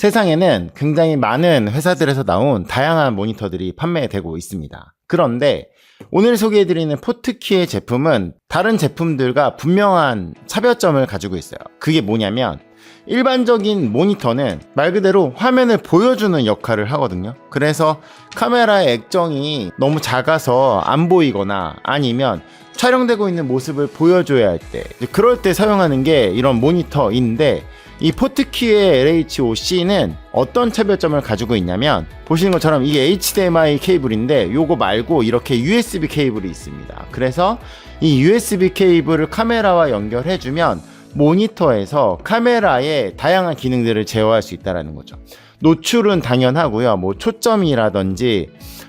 세상에는 굉장히 많은 회사들에서 나온 다양한 모니터들이 판매되고 있습니다. 그런데 오늘 소개해드리는 포트키의 제품은 다른 제품들과 분명한 차별점을 가지고 있어요. 그게 뭐냐면 일반적인 모니터는 말 그대로 화면을 보여주는 역할을 하거든요. 그래서 카메라의 액정이 너무 작아서 안 보이거나 아니면 촬영되고 있는 모습을 보여줘야 할 때, 그럴 때 사용하는 게 이런 모니터인데, 이 포트키의 LHOC는 어떤 차별점을 가지고 있냐면, 보시는 것처럼 이게 HDMI 케이블인데, 요거 말고 이렇게 USB 케이블이 있습니다. 그래서 이 USB 케이블을 카메라와 연결해주면, 모니터에서 카메라의 다양한 기능들을 제어할 수 있다는 거죠. 노출은 당연하고요. 뭐 초점이라든지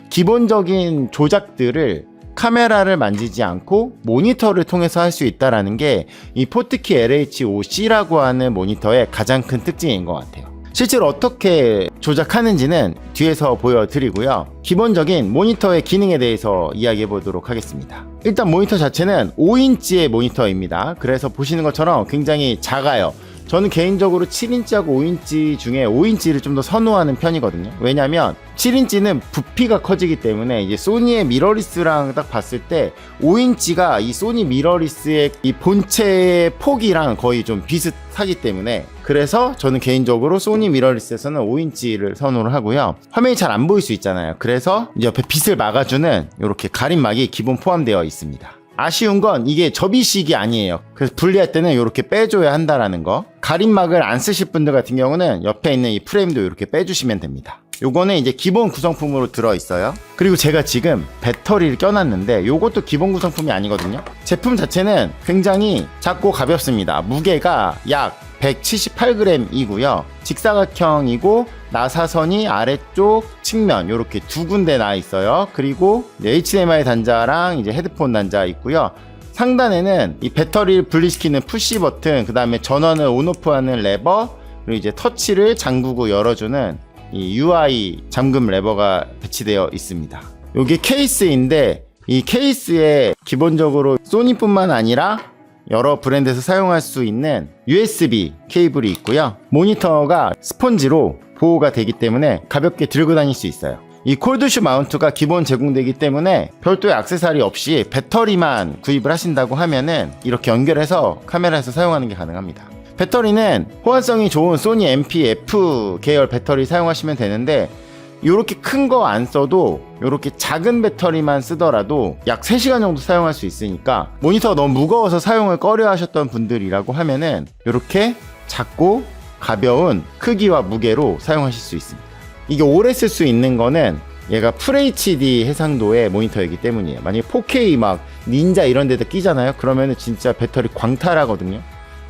기본적인 조작들을 카메라를 만지지 않고 모니터를 통해서 할 수 있다는 게 이 포트키 LH5C라고 하는 모니터의 가장 큰 특징인 것 같아요. 실제로 어떻게 조작하는지는 뒤에서 보여드리고요. 기본적인 모니터의 기능에 대해서 이야기해 보도록 하겠습니다. 일단 모니터 자체는 5인치의 모니터입니다. 그래서 보시는 것처럼 굉장히 작아요. 저는 개인적으로 7인치하고 5인치 중에 5인치를 좀 더 선호하는 편이거든요. 왜냐면 7인치는 부피가 커지기 때문에 이제 소니의 미러리스랑 딱 봤을 때 5인치가 이 소니 미러리스의 이 본체의 폭이랑 거의 좀 비슷하기 때문에 그래서 저는 개인적으로 소니 미러리스에서는 5인치를 선호를 하고요. 화면이 잘 안 보일 수 있잖아요. 그래서 옆에 빛을 막아주는 이렇게 가림막이 기본 포함되어 있습니다. 아쉬운 건 이게 접이식이 아니에요. 그래서 분리할 때는 이렇게 빼줘야 한다라는 거. 가림막을 안 쓰실 분들 같은 경우는 옆에 있는 이 프레임도 이렇게 빼주시면 됩니다. 요거는 이제 기본 구성품으로 들어 있어요. 그리고 제가 지금 배터리를 껴놨는데 요것도 기본 구성품이 아니거든요. 제품 자체는 굉장히 작고 가볍습니다. 무게가 약 178g이고요. 직사각형이고 나사선이 아래쪽 측면 이렇게 두 군데 나 있어요. 그리고 HDMI 단자랑 이제 헤드폰 단자 있고요. 상단에는 이 배터리를 분리시키는 푸시 버튼, 그 다음에 전원을 온오프하는 레버, 그리고 이제 터치를 잠그고 열어주는 이 UI 잠금 레버가 배치되어 있습니다. 이게 케이스인데 이 케이스에 기본적으로 소니뿐만 아니라 여러 브랜드에서 사용할 수 있는 USB 케이블이 있고요. 모니터가 스펀지로 보호가 되기 때문에 가볍게 들고 다닐 수 있어요. 이 콜드슈 마운트가 기본 제공되기 때문에 별도의 액세서리 없이 배터리만 구입을 하신다고 하면은 이렇게 연결해서 카메라에서 사용하는 게 가능합니다. 배터리는 호환성이 좋은 소니 MPF 계열 배터리 사용하시면 되는데 이렇게 큰 거 안 써도 이렇게 작은 배터리만 쓰더라도 약 3시간 정도 사용할 수 있으니까 모니터가 너무 무거워서 사용을 꺼려 하셨던 분들이라고 하면은 이렇게 작고 가벼운 크기와 무게로 사용하실 수 있습니다. 이게 오래 쓸 수 있는 거는 얘가 FHD 해상도의 모니터이기 때문이에요. 만약에 4K 막 닌자 이런 데다 끼잖아요. 그러면은 진짜 배터리 광탈하거든요.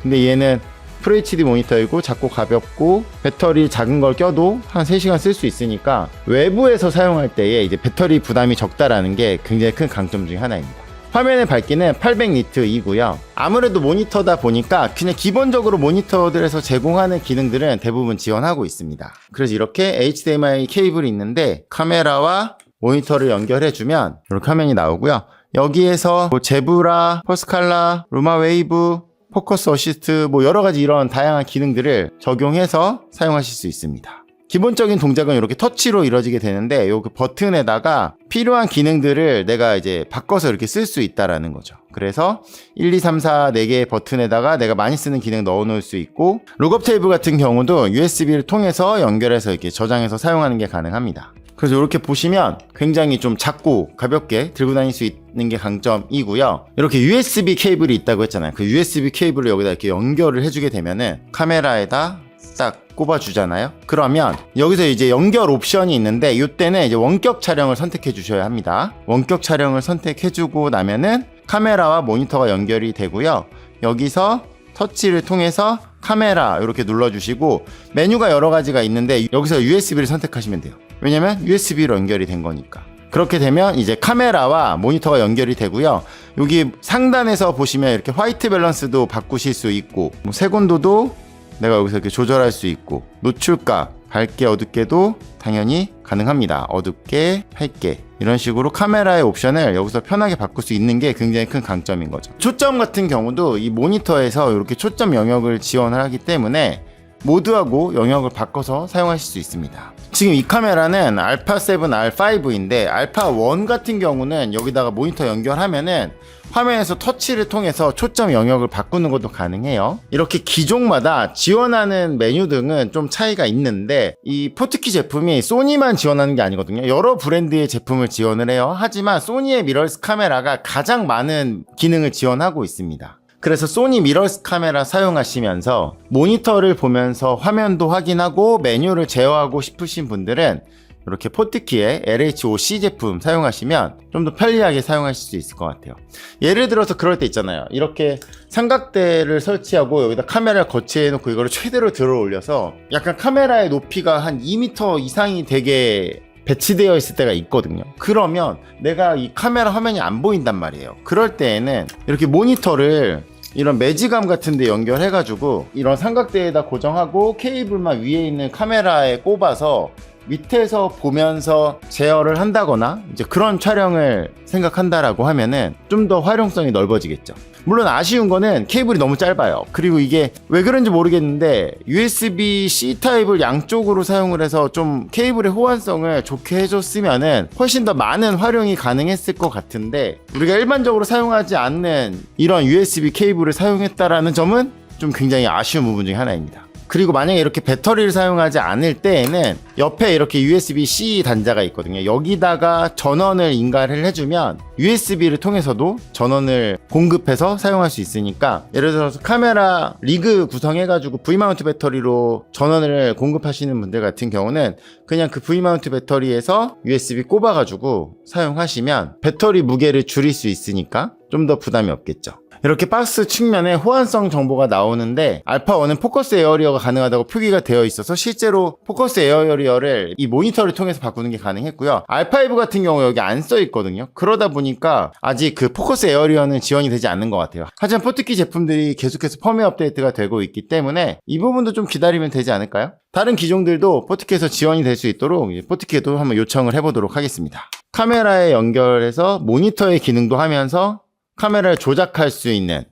근데 얘는 FHD 모니터이고 작고 가볍고 배터리 작은 걸 껴도 한 3시간 쓸 수 있으니까 외부에서 사용할 때에 이제 배터리 부담이 적다라는 게 굉장히 큰 강점 중에 하나입니다. 화면의 밝기는 800니트이고요. 아무래도 모니터다 보니까 그냥 기본적으로 모니터들에서 제공하는 기능들은 대부분 지원하고 있습니다. 그래서 이렇게 HDMI 케이블이 있는데 카메라와 모니터를 연결해주면 이렇게 화면이 나오고요. 여기에서 뭐 제브라, 퍼스칼라, 루마 웨이브, 포커스 어시스트 뭐 여러 가지 이런 다양한 기능들을 적용해서 사용하실 수 있습니다. 기본적인 동작은 이렇게 터치로 이루어지게 되는데 요 버튼에다가 필요한 기능들을 내가 이제 바꿔서 이렇게 쓸 수 있다라는 거죠. 그래서 1, 2, 3, 4, 4개의 버튼에다가 내가 많이 쓰는 기능 넣어 놓을 수 있고 룩업 테이블 같은 경우도 USB를 통해서 연결해서 이렇게 저장해서 사용하는 게 가능합니다. 그래서 이렇게 보시면 굉장히 좀 작고 가볍게 들고 다닐 수 있는 게 강점이고요. 이렇게 USB 케이블이 있다고 했잖아요. 그 USB 케이블을 여기다 이렇게 연결을 해주게 되면은 카메라에다 딱 꼽아주잖아요. 그러면 여기서 이제 연결 옵션이 있는데 이때는 이제 원격 촬영을 선택해 주셔야 합니다. 원격 촬영을 선택해 주고 나면은 카메라와 모니터가 연결이 되고요. 여기서 터치를 통해서 카메라 이렇게 눌러주시고 메뉴가 여러 가지가 있는데 여기서 USB를 선택하시면 돼요. 왜냐면 USB로 연결이 된 거니까. 그렇게 되면 이제 카메라와 모니터가 연결이 되고요. 여기 상단에서 보시면 이렇게 화이트 밸런스도 바꾸실 수 있고 뭐 색온도도 내가 여기서 이렇게 조절할 수 있고 노출각 밝게 어둡게도 당연히 가능합니다. 어둡게 밝게 이런 식으로 카메라의 옵션을 여기서 편하게 바꿀 수 있는 게 굉장히 큰 강점인 거죠. 초점 같은 경우도 이 모니터에서 이렇게 초점 영역을 지원을 하기 때문에 모드하고 영역을 바꿔서 사용하실 수 있습니다. 지금 이 카메라는 알파 7 R5인데 알파 1 같은 경우는 여기다가 모니터 연결하면은 화면에서 터치를 통해서 초점 영역을 바꾸는 것도 가능해요. 이렇게 기종마다 지원하는 메뉴 등은 좀 차이가 있는데 이 포트키 제품이 소니만 지원하는 게 아니거든요. 여러 브랜드의 제품을 지원을 해요. 하지만 소니의 미러리스 카메라가 가장 많은 기능을 지원하고 있습니다. 그래서 소니 미러스 카메라 사용하시면서 모니터를 보면서 화면도 확인하고 메뉴를 제어하고 싶으신 분들은 이렇게 포트키의 LH5C 제품 사용하시면 좀 더 편리하게 사용하실 수 있을 것 같아요. 예를 들어서 그럴 때 있잖아요. 이렇게 삼각대를 설치하고 여기다 카메라를 거치해 놓고 이거를 최대로 들어 올려서 약간 카메라의 높이가 한 2m 이상이 되게 배치되어 있을 때가 있거든요. 그러면 내가 이 카메라 화면이 안 보인단 말이에요. 그럴 때에는 이렇게 모니터를 이런 매지감 같은 데 연결해가지고 이런 삼각대에다 고정하고 케이블만 위에 있는 카메라에 꼽아서 밑에서 보면서 제어를 한다거나 이제 그런 촬영을 생각한다라고 하면은 좀 더 활용성이 넓어지겠죠. 물론 아쉬운 거는 케이블이 너무 짧아요. 그리고 이게 왜 그런지 모르겠는데 USB-C 타입을 양쪽으로 사용을 해서 좀 케이블의 호환성을 좋게 해줬으면은 훨씬 더 많은 활용이 가능했을 것 같은데 우리가 일반적으로 사용하지 않는 이런 USB 케이블을 사용했다라는 점은 좀 굉장히 아쉬운 부분 중에 하나입니다. 그리고 만약에 이렇게 배터리를 사용하지 않을 때에는 옆에 이렇게 USB-C 단자가 있거든요. 여기다가 전원을 인가를 해주면 USB를 통해서도 전원을 공급해서 사용할 수 있으니까 예를 들어서 카메라 리그 구성해가지고 V마운트 배터리로 전원을 공급하시는 분들 같은 경우는 그냥 그 V마운트 배터리에서 USB 꼽아가지고 사용하시면 배터리 무게를 줄일 수 있으니까 좀 더 부담이 없겠죠. 이렇게 박스 측면에 호환성 정보가 나오는데 알파1은 포커스 에어리어가 가능하다고 표기가 되어 있어서 실제로 포커스 에어리어를 이 모니터를 통해서 바꾸는 게 가능했고요. 알파5 같은 경우 여기 안 써 있거든요. 그러다 보니까 아직 그 포커스 에어리어는 지원이 되지 않는 것 같아요. 하지만 포트키 제품들이 계속해서 펌웨어 업데이트가 되고 있기 때문에 이 부분도 좀 기다리면 되지 않을까요? 다른 기종들도 포트키에서 지원이 될 수 있도록 포트키에도 한번 요청을 해보도록 하겠습니다. 카메라에 연결해서 모니터의 기능도 하면서 카메라를 조작할 수 있는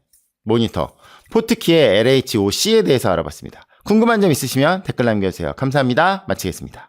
모니터 포트키의 LH5C에 대해서 알아봤습니다. 궁금한 점 있으시면 댓글 남겨주세요. 감사합니다. 마치겠습니다.